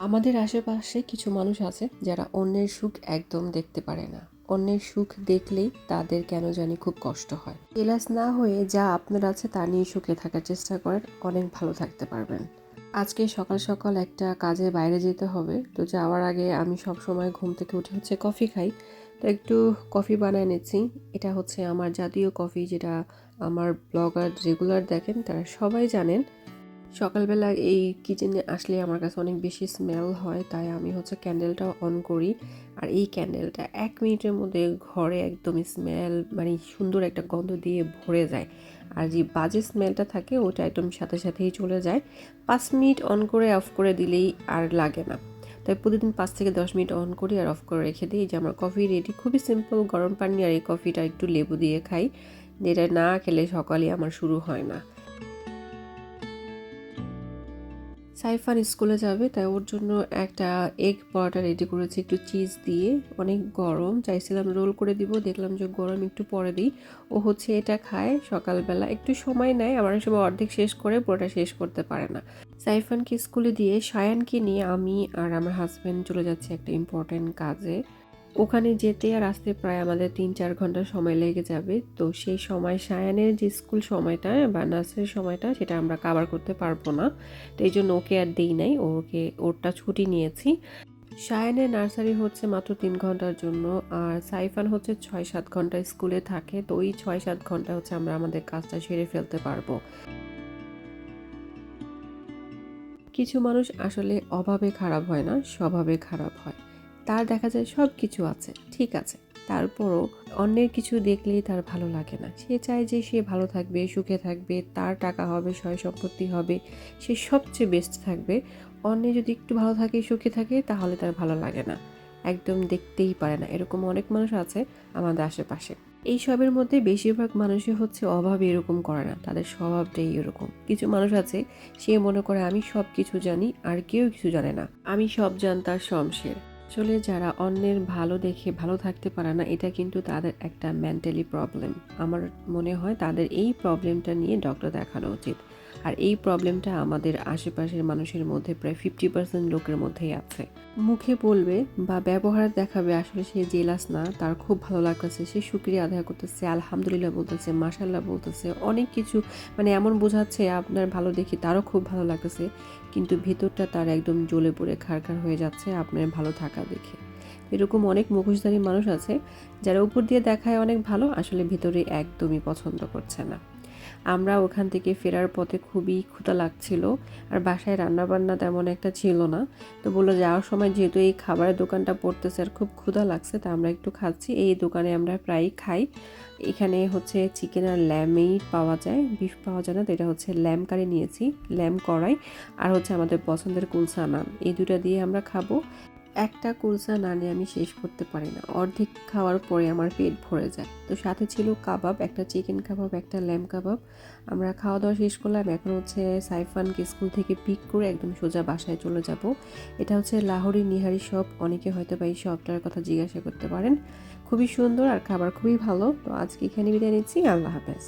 আমাদের আশেপাশে কিছু মানুষ আছে যারা অন্যের সুখ একদম দেখতে পারে না। অন্যের সুখ দেখলেই তাদের কেন জানি খুব কষ্ট হয়। জেলাস না হয়ে যা আপনার আছে তা নিয়ে সুখে থাকার চেষ্টা করেন, অনেক ভালো থাকতে পারবেন। আজকে সকাল সকাল একটা কাজে বাইরে যেতে হবে, তো যাওয়ার আগে আমি সব সময় ঘুম থেকে উঠে হচ্ছে কফি খাই। তো একটু কফি বানায় নিচ্ছি। এটা হচ্ছে আমার জাতীয় কফি, যেটা আমার ব্লগার রেগুলার দেখেন, তারা সবাই জানেন। সকালবেলা এই কিচেনে আসলে আমার কাছে অনেক বেশি স্মেল হয়, তাই আমি হচ্ছে ক্যান্ডেলটা অন করি। আর এই ক্যান্ডেলটা এক মিনিটের মধ্যে ঘরে একদম স্মেল মানে সুন্দর একটা গন্ধ দিয়ে ভরে যায়। আর যে বাজে স্মেলটা থাকে, ওটা একদম সাথে সাথেই চলে যায়। পাঁচ মিনিট অন করে অফ করে দিলেই আর লাগে না। তাই প্রতিদিন পাঁচ থেকে দশ মিনিট অন করি আর অফ করে রেখে দিই। যে আমার কফি রেডি খুবই সিম্পল গরম পানি আর এই কফিটা একটু লেবু দিয়ে খাই। যেটা না খেলে সকালে আমার শুরু হয় না। সাইফান স্কুলে যাবে, তাই ওর জন্য একটা এগ পরোটা রেডি করেছি, একটু চিজ দিয়ে। অনেক গরম, চাইছিলাম রোল করে দিব, দেখলাম যে গরম একটু পরে দিই। ও হচ্ছে এটা খায় সকালবেলা, একটু সময় নেয় আমার সময় অর্ধেক শেষ করে পুরোটা শেষ করতে পারে না। সাইফানকে স্কুলে দিয়ে, সায়ানকে নিয়ে আমি আর আমার হাজব্যান্ড চলে যাচ্ছি একটা ইম্পর্ট্যান্ট কাজে। ওখানে যেতে আর আসতে প্রায় আমাদের তিন চার ঘণ্টা সময় লেগে যাবে। তো সেই সময় সায়ানের যে স্কুল সময়টা বা নার্সারির সময়টা, সেটা আমরা কাভার করতে পারব না। তো এই জন্য ওকে আর দেই নাই, ওকে, ওরটা ছুটি নিয়েছি। সায়ানের নার্সারি হচ্ছে মাত্র তিন ঘণ্টার জন্য, আর সাইফান হচ্ছে ছয় সাত ঘণ্টা স্কুলে থাকে। তো ওই ছয় সাত ঘণ্টা হচ্ছে আমরা আমাদের কাজটা সেরে ফেলতে পারব। কিছু মানুষ আসলে অভাবে খারাপ হয় না, স্বভাবে খারাপ হয়। তার দেখা যায় সব কিছু আছে, ঠিক আছে। তারপরও অন্যের কিছু দেখলেই তার ভালো লাগে না। সে চায় যে সে ভালো থাকবে, সুখে থাকবে, তার টাকা হবে, সয় সম্পত্তি হবে, সে সবচেয়ে বেস্ট থাকবে। অন্য যদি একটু ভালো থাকে, সুখে থাকে, তাহলে তার ভালো লাগে না। একদম দেখতেই পারে না। এরকম অনেক মানুষ আছে আমাদের আশেপাশে। এই সবের মধ্যে বেশিরভাগ মানুষই হচ্ছে অভাব এরকম করে না। তাদের স্বভাবটাই এরকম। কিছু মানুষ আছে, সে মনে করে, আমি সব কিছু জানি, আর কেউ কিছু জানে না। আমি সব জানতার শমশের আসলে যারা অন্যের ভালো দেখে ভালো থাকতে পারে না, এটা কিন্তু তাদের একটা মেন্টালি প্রবলেম আমার মনে হয় তাদের এই প্রবলেমটা নিয়ে ডক্টর দেখানো উচিত। আর এই প্রবলেমটা আমাদের আশেপাশের মানুষের মধ্যে প্রায় ফিফটি পার্সেন্ট লোকের মধ্যেই আছে। মুখে বলবে বা ব্যবহার দেখাবে আসলে সে জেলাস না, তার খুব ভালো লাগতেছে, সে সুক্রিয়া আদায় করতেছে, আলহামদুলিল্লাহ বলতেছে মাসাল্লাহ বলতেছে, অনেক কিছু মানে এমন বোঝাচ্ছে, আপনার ভালো দেখি তারও খুব ভালো লাগতেছে, কিন্তু ভেতরটা তার একদম জ্বলে পড়ে, খাড়খাড় হয়ে যাচ্ছে আপনার ভালো থাকা দেখে। এরকম অনেক মুখোশধারী মানুষ আছে, যারা উপর দিয়ে দেখায় অনেক ভালো, আসলে ভেতরে একদমই পছন্দ করছে না। আমরা ওখান থেকে ফেরার পথে খুবই ক্ষুধা লাগছিল, আর বাসায় রান্নাবান্না তেমন একটা ছিল না। তো বলল যাওয়ার সময় যেহেতু এই খাবারের দোকানটা পড়তেছে আর খুব ক্ষুধা লাগছে, তা আমরা একটু খাচ্ছি। এই দোকানে আমরা প্রায়ই খাই। এখানে হচ্ছে চিকেন আর ল্যামেই পাওয়া যায়, বিফ পাওয়া যায় না, তো এটা হচ্ছে ল্যাম কারি নিয়েছি, ল্যাম কড়াই, আর হচ্ছে আমাদের পছন্দের কুলসা নান এই দুটা দিয়ে আমরা খাব। একটা কুলসা না নিয়ে আমি শেষ করতে পারি না। অর্ধেক খাওয়ার পরে আমার পেট ভরে যায়। তো সাথে ছিল কাবাব, একটা চিকেন কাবাব, একটা ল্যাম কাবাব। আমরা খাওয়া দাওয়া শেষ করলাম। এখন হচ্ছে সাইফানকে স্কুল থেকে পিক করে একদম সোজা বাসায় চলে যাব। এটা হচ্ছে লাহোরি নিহারি শপ অনেকে হয়তো বা এই শপটার কথা জিজ্ঞাসা করতে পারেন। খুবই সুন্দর আর খাবার খুবই ভালো। তো আজকে এখানে বিদায় নিচ্ছি। আল্লাহ হাফেজ।